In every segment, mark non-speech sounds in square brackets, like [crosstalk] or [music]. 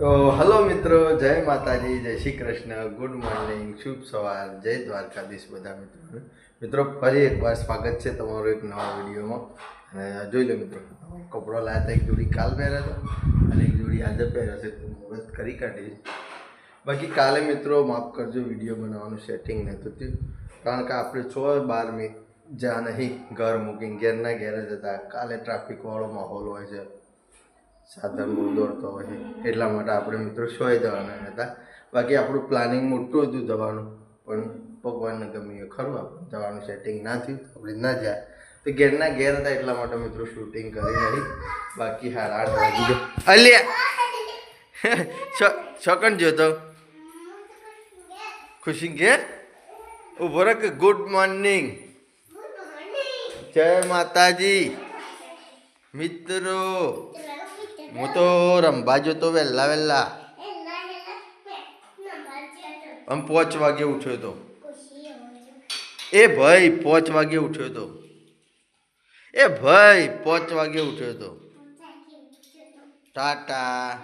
તો હલો મિત્રો, જય માતાજી, જય શ્રી કૃષ્ણ, ગુડ મોર્નિંગ, શુભ સવાર, જય દ્વારકાધીશ બધા મિત્રો મિત્રો, ફરી એકવાર સ્વાગત છે તમારું એક નવા વિડીયોમાં. અને જોઈ લો મિત્રો કપડો લાવ્યા હતા, એક જોડી કાલ પહેર્યા હતા અને એક જોડી આજે પહેર્યા છે મુહૂર્ત કરી કાઢી બાકી કાલે મિત્રો, માફ કરજો, વીડિયો બનાવવાનું સેટિંગ નહોતું થયું. કારણ કે આપણે છ બાર મે જ્યાં નહીં, ઘર મૂકીને ઘેરના ઘેર જ હતા. કાલે ટ્રાફિકવાળો માહોલ હોય છે. સાધન બહુ દોડતો હોય એટલા માટે આપણે મિત્રો સોય જવાના હતા. બાકી આપણું પ્લાનિંગ મોટું હતું જવાનું પણ ભગવાનને ગમ્યું ખરું આપણે. જવાનું સેટિંગ ના થયું આપણે ના જાય. તો ઘેરના ઘેર હતા એટલા માટે મિત્રો શૂટિંગ કરી નહીં. બાકી હાર આઠ વાગી ગયો. અલ્યા! છકન જોતો ખુશી ઘેર? ઊભો કે ગુડ મોર્નિંગ જય માતાજી. મિત્રો. હું તો રંબા જતો વહેલા વહેલા. આમ પાંચ વાગે ઉઠ્યો તો. એ ભાઈ, પાંચ વાગે ઉઠ્યો તો. એ ભાઈ, પાંચ વાગે ઉઠ્યો તો. ટાટા.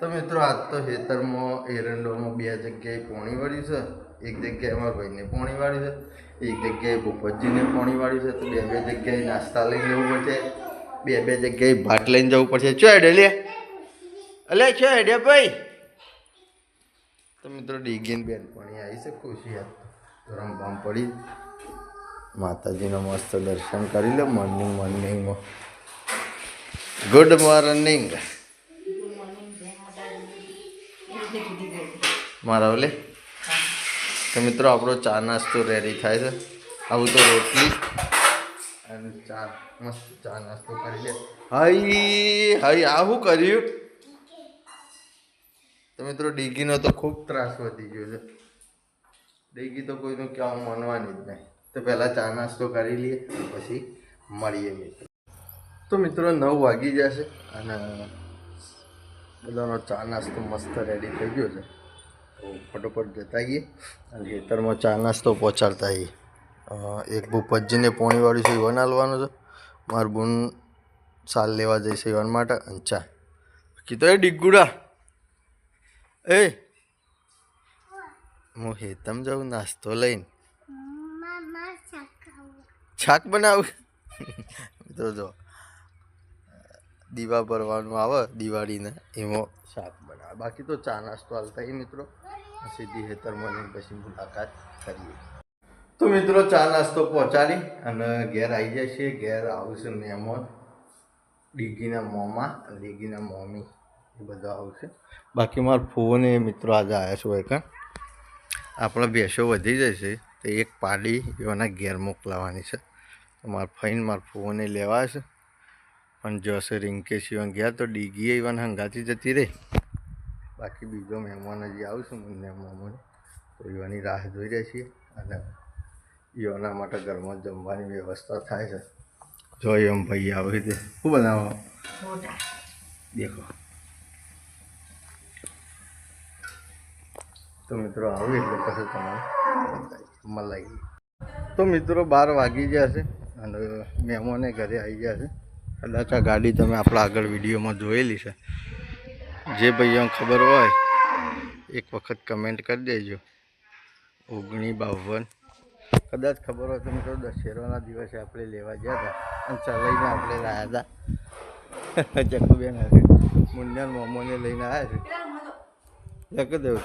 તો મિત્રો, આજ તો ખેતરમાં, એરંડોમાં બે જગ્યાએ પોણી વાળી છે. એક જગ્યાએ અમારા ભાઈને પોણી વાળી છે. એક જગ્યાએ ભૂપતજીને પાણી વાળ્યું છે તો બે બે જગ્યાએ નાસ્તા લઈને જવું પડશે. બે બે જગ્યાએ ભાત લઈને જવું પડશે. ચો હેડે લે. અલે ચો હેડે ભાઈ. તો મિત્રો ડીગીન બેન પાણી આવી છે ખુશી હતી રમવામ પડી. માતાજીનો મસ્ત દર્શન કરી લો મોર્નિંગ મોર્નિંગમાં ગુડ મોર્નિંગ મારા ઓલે તો મિત્રો, આપણો ચા નાસ્તો રેડી થાય છે. આવું તો રોટલી અને ચા, મસ્ત ચા નાસ્તો કરી લે. હાઈ, હઈ, આ કર્યું? તો મિત્રો, ડીગીનો તો ખૂબ ત્રાસ વધી ગયો છે. ડીગી તો કોઈનું કહેવા માનવાની જ નહીં. તો પહેલાં ચા નાસ્તો કરી લઈએ પછી મળીએ મિત્રો. તો મિત્રો, નવ વાગી જશે અને બધાનો ચા નાસ્તો મસ્ત રેડી થઈ ગયો છે. તો ફટોફટ જતા આવીએ અને ખેતરમાં ચા નાસ્તો પહોંચાડતા આવીએ. એક ભૂપતજીને પોણીવાળું છે ઈવન હાલવાનું છે. મારું બૂન સાલ લેવા જઈશ ઈવન માટે અને ચા. કીધો એ ડીગુડા. એ હું હેતમ જાઉં નાસ્તો લઈને. શાક બનાવું. મિત્રો જો દીવા ભરવાનું આવે દિવાળીને એમાં શાક બનાવે. બાકી તો ચા નાસ્તો હાલતા એ મિત્રો. સીધી હેતરમાં જઈને પછી મુલાકાત કરીએ. તો મિત્રો, ચા નાસ્તો પહોંચાડી અને ઘેર આવી જાય છે. ઘેર આવશે મહેમાન. ડીગીના મોમા ડીગીના મોમી. એ બધા આવશે. બાકી મારા ફોને મિત્રો આજે આવ્યા છો એક આપણા ભેંસો વધી જશે તો એક પાડી એવાના ઘેર મોકલાવાની છે. તો મારા ફઈને મારા ફોને લેવા છે. પણ જશે રિંકેશ ઇવન ગયા તો ડીગી ઇવન હંગાતી જતી રહી. બાકી બીજો મહેમાન હજી આવશે મને મહેમાન તો ઈવાની રાહ જોઈ રહ્યા છીએ અને ઈવાના માટે ઘરમાં જમવાની વ્યવસ્થા થાય છે. જો એમ ભાઈ આવી રીતે શું બનાવો? દેખો. તો મિત્રો આવું એટલે પછી તમારે મલાઈ. તો મિત્રો બાર વાગી ગયા છે અને મહેમાને ઘરે આવી ગયા છે. કદાચ આ ગાડી તમે આપણા આગળ વિડીયોમાં જોયેલી છે. જે ભાઈઓ ખબર હોય, એક વખત કમેન્ટ કરી દેજો. ઓગણી બાવન. કદાચ ખબર હોય તો મિત્રો દશેરાના દિવસે આપણે લેવા ગયા હતા. અને ચલાવીને આપણે લાવ્યા હતા. [laughs] ચકુબેન હારે મુંડન મોમોને લઈને આવ્યા છે. જકદેવ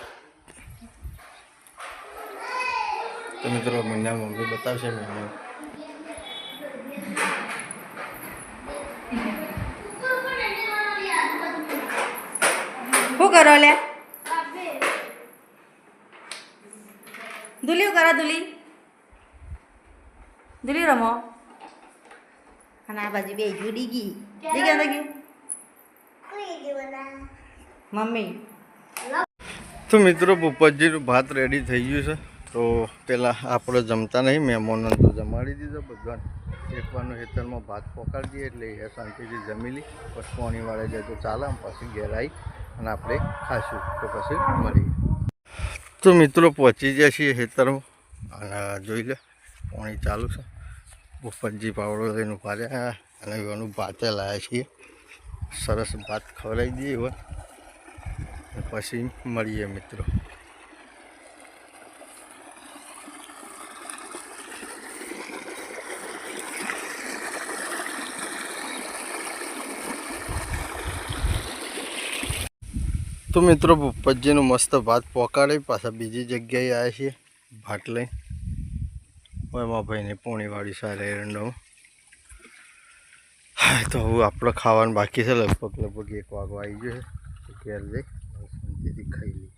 તો મિત્રો મુંડા મમ્મી બતાવશે મહેમાન કરો લે. દુલી કરો, દુલી. દુલી રમો. અને આ બાજુ બે જુડી ગઈ. દીગા દીગી મમ્મી. તો મિત્રો, ભૂપતજીનું ભાત રેડી થઈ ગયું છે. તો પેલા આપણે જમતા નહીં, મહેમાનોને તો જમાડી દીધો. ભગવાન એકવારનું હેતરમાં ભાત પોકાડી દઈએ એટલે એ શાંતિથી જમી લી. પછી પાણી વાળે જાય તો ચાલે પછી ઘેર આવી અને આપણે ખાશું તો પછી મળીએ. તો મિત્રો, પહોંચી ગયા છીએ ખેતરમાં. અને જોઈ લે, પાણી ચાલુ છે. ભૂપતજી પાવડો લઈને ઊભા રહ્યા અને એનું ભાતે લાવ્યા છીએ. સરસ ભાત ખવડાવી દઈએ હવે પછી મળીએ મિત્રો. તો મિત્રો, ભૂપતજીનું મસ્ત ભાત પોકાડી, પાછા બીજી જગ્યાએ આવ્યા છીએ, ભાત લઈ. એમાં ભાઈને પોણીવાળી સારી એરંડો તો હવે આપણે ખાવાનું બાકી છે, લગભગ લગભગ એક વાગો આવી ગયો છે. ઘેર શાંતિથી ખાઈ લઈ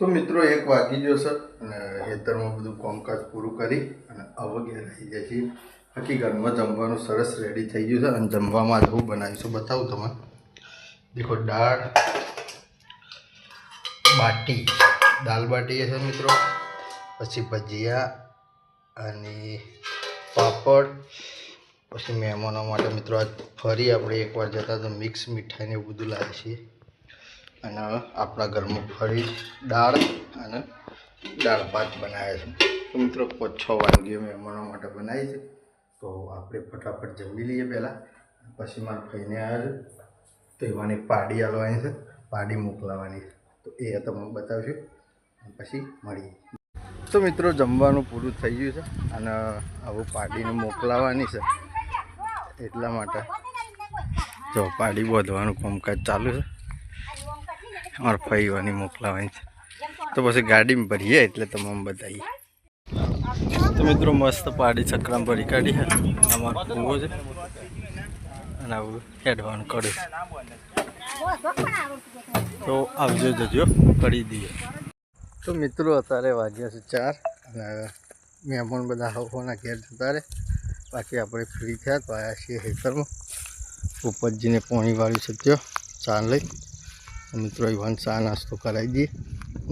તો મિત્રો, એક વાગી ગયો છે અને ખેતરમાં બધું કામકાજ પૂરું કરી અને હવે ઘેર જાય છે ઘરમાં જમવાનું સરસ રેડી થઈ ગયું છે અને જમવામાં જ હું બનાવીશું, બતાવું તમને. દેખો, દાળ, બાટી દાલ બાટી છે મિત્રો. પછી ભજીયા અને પાપડ. પછી મહેમાનો માટે મિત્રો, આજ ફરી આપણે એકવાર જતા તો મિક્સ મીઠાઈને એવું બધું લાવીએ છીએ. અને આપણા ઘરમાં ફરી દાળ અને દાળ ભાત બનાવ્યા છે. તો મિત્રો છ વાનગીઓ મહેમાનો માટે બનાવી છે. તો આપણે ફટાફટ જમી લઈએ પહેલાં. પછી મારા ભાઈને આવ્યા તો એવાની પાડી હાલવાની છે પાડી મોકલાવાની છે. તો એ તમને બતાવશું. પછી મળીએ તો મિત્રો, જમવાનું પૂરું થઈ ગયું છે અને આવું પાડીને મોકલાવાની છે. એટલા માટે. જો પાડી બોધવાનું કામકાજ ચાલુ છે. અમારે ફઈવાની મોકલાવાની છે. તો પછી ગાડીમાં ભરીએ એટલે તમામ બતાવીએ તો મિત્રો, મસ્ત પાડી ચક્રામ ભરી કાઢી છે. અમારો કૂવો છે. અને આવું હેડવાનું કરીશ તો આવજો જજો કરી દઈએ. તો મિત્રો, અત્યારે વાગ્યા છે ચાર અને મહેમાન બધા હવોના ઘેર જતા રહે. બાકી આપણે ફ્રી થયા તો આવ્યા છીએ હેતરમાં ઉપરજીને પોણી વાળી શક્યો ચા લઈ. મિત્રો ઇવન ચા નાસ્તો કરાવી દઈએ.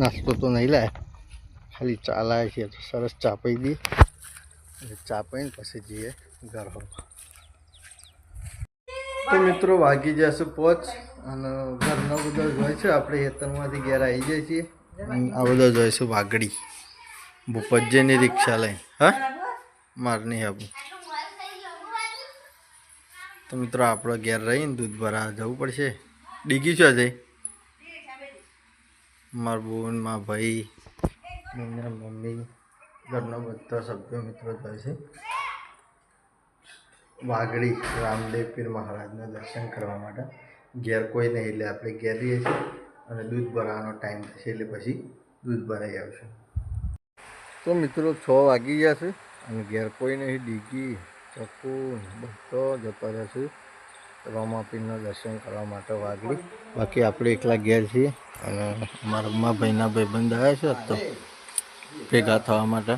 નાસ્તો તો નહીં લાય. ખાલી ચા લાવ્યા છીએ તો સરસ ચા પી દઈએ. ચા પીને પછી જઈએ ઘર હોવા તો મિત્રો વાગી જશે પોચ અને ઘરનો બધો જોઈ છે, આપણે હેતરમાંથી ઘેર આવી જાય છીએ. આ બધો જોઈશું વાગડી ભૂપતજીની રિક્ષા લઈ હા? મારની આપું તો મિત્રો આપણે ઘેર રહીને દૂધ ભરા જવું પડશે. ડીગી છો આજે? મારા બોન માર ભાઈ, મમ્મી મમ્મી, ઘરનો બધા સભ્યો મિત્રો જાય છે. વાગડી રામદેવ પીર મહારાજના દર્શન કરવા માટે. ઘેર કોઈ નહીં એટલે આપણે ઘેર રહીએ છીએ અને દૂધ ભરાવાનો ટાઈમ થશે એટલે પછી દૂધ ભરાઈ આવશે. તો મિત્રો છ વાગી ગયા છે અને ઘેર કોઈ નહીં, ડીગી, ચક્કુ બધો જતો રહેશે રોમાપીરના દર્શન કરવા માટે વાગડી બાકી આપણે એકલા ઘેર છીએ અને મારા મા ભાઈના ભાઈબંધ આવ્યા છે તો ભેગા થવા માટે.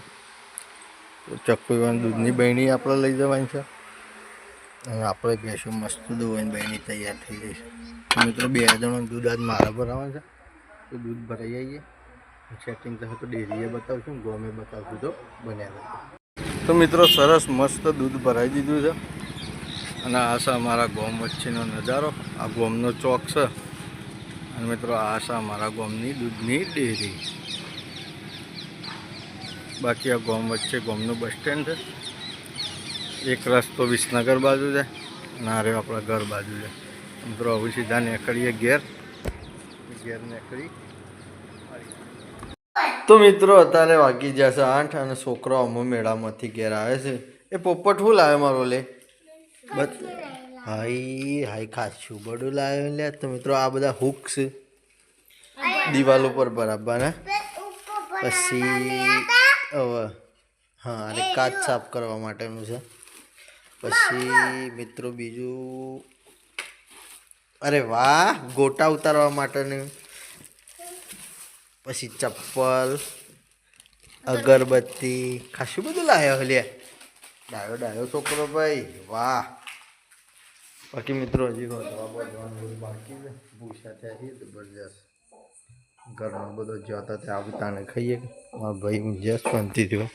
ચક્કુ દૂધની બહેણી આપણે લઈ જવાની છે. આપણે કહેશું, મસ્ત દોવાઈને બહેની તૈયાર થઈ જઈશું મિત્રો, બે જણો દૂધ આજ મારા ભરાવાનું છે. તો દૂધ ભરાઈ આવીએ સેટિંગ થશે તો ડેરીએ બતાવશું, ગોમે બતાવશું તો બન્યા તો મિત્રો, સરસ મસ્ત દૂધ ભરાઈ દીધું છે. અને આ છે અમારા ગોમ વચ્ચેનો નજારો, આ ગોમનો ચોક છે. અને મિત્રો આ છે અમારા ગોમની દૂધની ડેરી બાકી આ ગોમ વચ્ચે ગોમનું બસ સ્ટેન્ડ છે. એક રસ્તો વિસનગર બાજુ છે આ રહ્યો આપણા ઘર બાજુ છે. મિત્રો હવે સીધા નીકળીએ ઘેર. ઘેર નીકળી. તો મિત્રો, અત્યારે વાગી જશે આઠ, અને છોકરો અમો મેળામાંથી ઘેર આવે છે. એ પોપટ શું લાવ્યો મારો લે? બસ હાઈ હાઈ ખાસું બડું લાવ્યો લે. તો મિત્રો, આ બધા હુક્સ દિવાલ ઉપર બરાબર ને પછી, હવે, હા, અને કાચ સાફ કરવા માટેનું છે. પછી મિત્રો બીજું, અરે વાહ, ગોટા ઉતારવા માટેનું. પછી ચપ્પલ, અગરબત્તી, ખાસું બધું લાવ્યો લે. ડાયો ડાયો છોકરો ભાઈ, વાહ. બાકી મિત્રો હજી બાકી ભૂસા છીએ જબરજસ્ત. ઘરનો બધો જતા ત્યાં આવતા ને ખાઈએ. મારા ભાઈ હું જસ્ટ શાંતિ થયો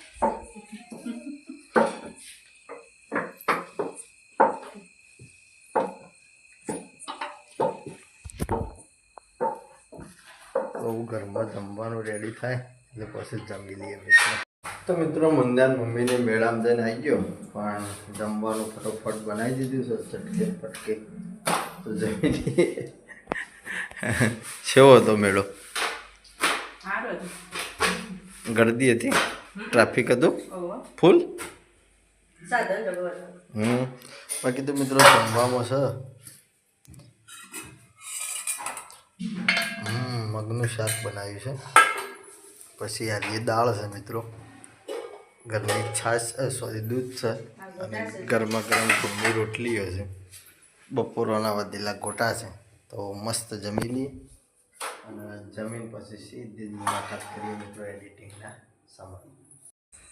તો ઘરમાં જમવાનું રેડી થાય એટલે પછી જમી લઈએ મિત્રો તો મિત્રો મંદાર મમ્મીને મેળામાં જઈને આવી ગયો. પણ જમવાનું ફટોફટ બનાવી દીધું છે ચટકે પટકે તો જમી લઈએ. કેવો હતો મેળો? ગરદી હતી? ટ્રાફિક હતું? ફૂલ હમ. બાકી તો મિત્રો જમવામાં છે. હમ મગનું શાક બનાવ્યું છે. પછી આ એ દાળ છે મિત્રો, ઘરની છાશ સોરી દૂધ છે અને ગરમા ગરમ ઘઉંની રોટલી છે. બપોરોના વધેલા ગોટા છે. તો મસ્ત જમી લઈએ અને જમીન પછી સીધી મુલાકાત કરીએ મિત્રો એડિટિંગના સમય.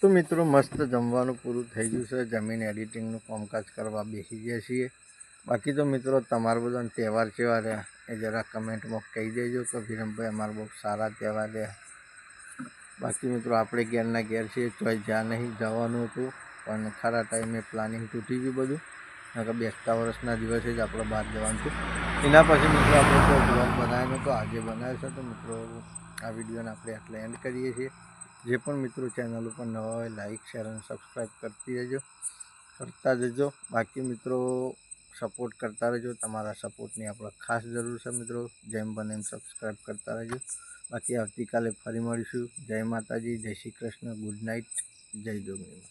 તો મિત્રો, મસ્ત જમવાનું પૂરું થઈ ગયું છે. જમીન એડિટિંગનું કામકાજ કરવા બેસી ગયા છીએ. બાકી તો મિત્રો, તમારા બધાને તહેવાર કેવા રહ્યા એ જરા કમેન્ટમાં કહી દેજો તો વિરમભાઈ અમારા બહુ સારા તહેવાર રહ્યા. બાકી મિત્રો, આપણે ઘેરના ઘેર છીએ ચોય જ્યાં નહીં, જવાનું હતું, પણ ખરા ટાઈમે પ્લાનિંગ તૂટી ગયું બધું. નકર બેસતા વર્ષના દિવસે જ આપણે બહાર જવાનું હતું એના પછી મિત્રો, આપણે કોઈ બ્લોગ બનાવ્યો નહોતો આજે બનાવ્યો છે, તો મિત્રો, આ વિડીયોને આપણે આટલે એન્ડ કરીએ છીએ. જે પણ મિત્રો ચેનલ ઉપર નવા હોય લાઇક શેર અને સબસ્ક્રાઈબ કરતી રહેજો, કરતા જજો. બાકી મિત્રો સપોર્ટ કરતા રહેજો. તમારા સપોર્ટની આપણે ખાસ જરૂર છે મિત્રો. જેમ બને એમ સબસ્ક્રાઈબ કરતા રહેજો. બાકી આવતીકાલે ફરી મળીશું. જય માતાજી જય શ્રી કૃષ્ણ. Good night. જય જોગણી